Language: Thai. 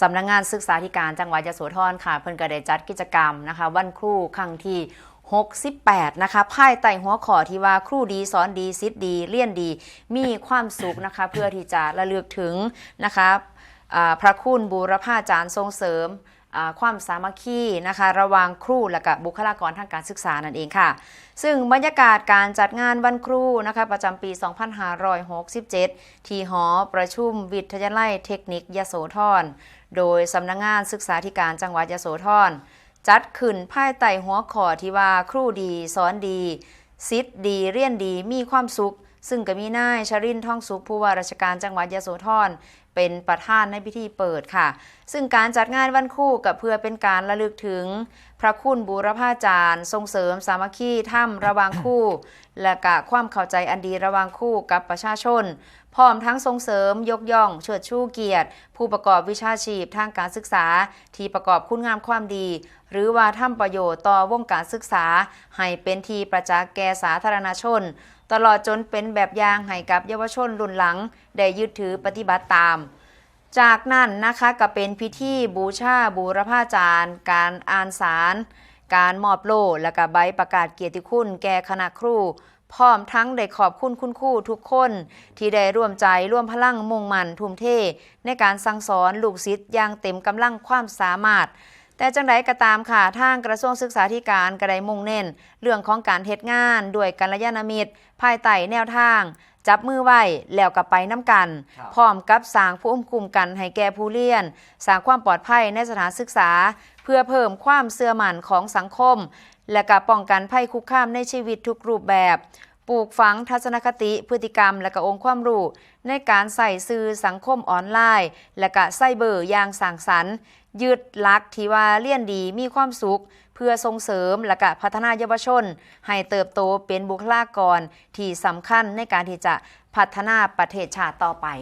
สำนักงานศึกษาธิการจังหวัดยโสธรค่ะ เพิ่นก็ได้จัดกิจกรรมนะคะ วันครูครั้งที่ 68 นะคะภายใต้หัวข้อที่ว่าครูดีสอนดีซิดดี เรียนดี มีความสุขนะคะ เพื่อที่จะระลึกถึงนะคะพระคุณบูรพาจารย์ทรงเสริมความสามัคคีนะคะระหว่างครูและกับบุคลากรทางการศึกษานั่นเองค่ะ ซึ่งบรรยากาศการจัดงานวันครูนะคะประจำปี 2567 ที่หอประชุมวิทยาลัยเทคนิคยโสธร โดยสำนักงงานศึกษาธิการจังหวัดยโสธรจัดขึ้นภายใต้หัวข้อที่ว่าครูดีสอนดีซิดดีเรียนดีมีความสุข ซึ่งก็มีนายชรินท่องสุขผู้ว่าราชการจังหวัดยโสธรเป็นประธานในพิธีเปิดค่ะ ซึ่งการจัดงานวันคู่ก็เพื่อเป็นการระลึกถึง พระคุณบูรพาจารย์ส่งเสริมสามัคคีถ้ำระว่างคู่ และกะความเข้าใจอันดีระว่างคู่กับประชาชน พร้อมทั้งส่งเสริมยกย่องเชิดชูเกียรติ ผู้ประกอบวิชาชีพทางการศึกษา ที่ประกอบคุณงามความดี หรือว่าทำประโยชน์ต่อวงการศึกษา ให้เป็นที่ประจักษ์แก่สาธารณชน ตลอดจนเป็นแบบอย่างให้กับเยาวชนรุ่นหลัง ได้ยึดถือปฏิบัติตาม จากนั้นนะคะก็เป็นพิธีบูชาบูรพาจารย์ การอ่านสาร การมอบโล่และก็ใบประกาศเกียรติคุณแก่คณะครูพร้อมทั้งได้ขอบคุณคุณครูทุกคน ที่ได้ร่วมใจร่วมพลังมุ่งมั่นทุ่มเท ในการสั่งสอนลูกศิษย์อย่างเต็มกำลังความสามารถ แต่จังไดก็ตามค่ะทางกระทรวงศึกษาธิการก็ได้มุ่งเน้น เรื่องของการเฮ็ดงานด้วยกัลยาณมิตร ภายใต้แนวทาง จับมือไว้แล้วก็ไปน้ำกันครับพร้อมกับสร้างภูมิคุ้มกันให้แก่ผู้เรียน สร้างความปลอดภัยในสถานศึกษา เพื่อเพิ่มความเสื่อมั่นของสังคม และก็ป้องกันภัยคุกคามในชีวิตทุกรูปแบบ ปลูกฝังทัศนคติพฤติกรรม และก็องค์ความรู้ในการใส่สื่อสังคมออนไลน์ และก็ไซเบอร์อย่างสร้างสรรค์ ยึดหลักที่ว่าเลี่ยนดีมีความสุข เพื่อส่งเสริมและก็พัฒนาเยาวชน ให้เติบโตเป็นบุคลากรที่สำคัญในการที่จะพัฒนาประเทศชาติต่อไป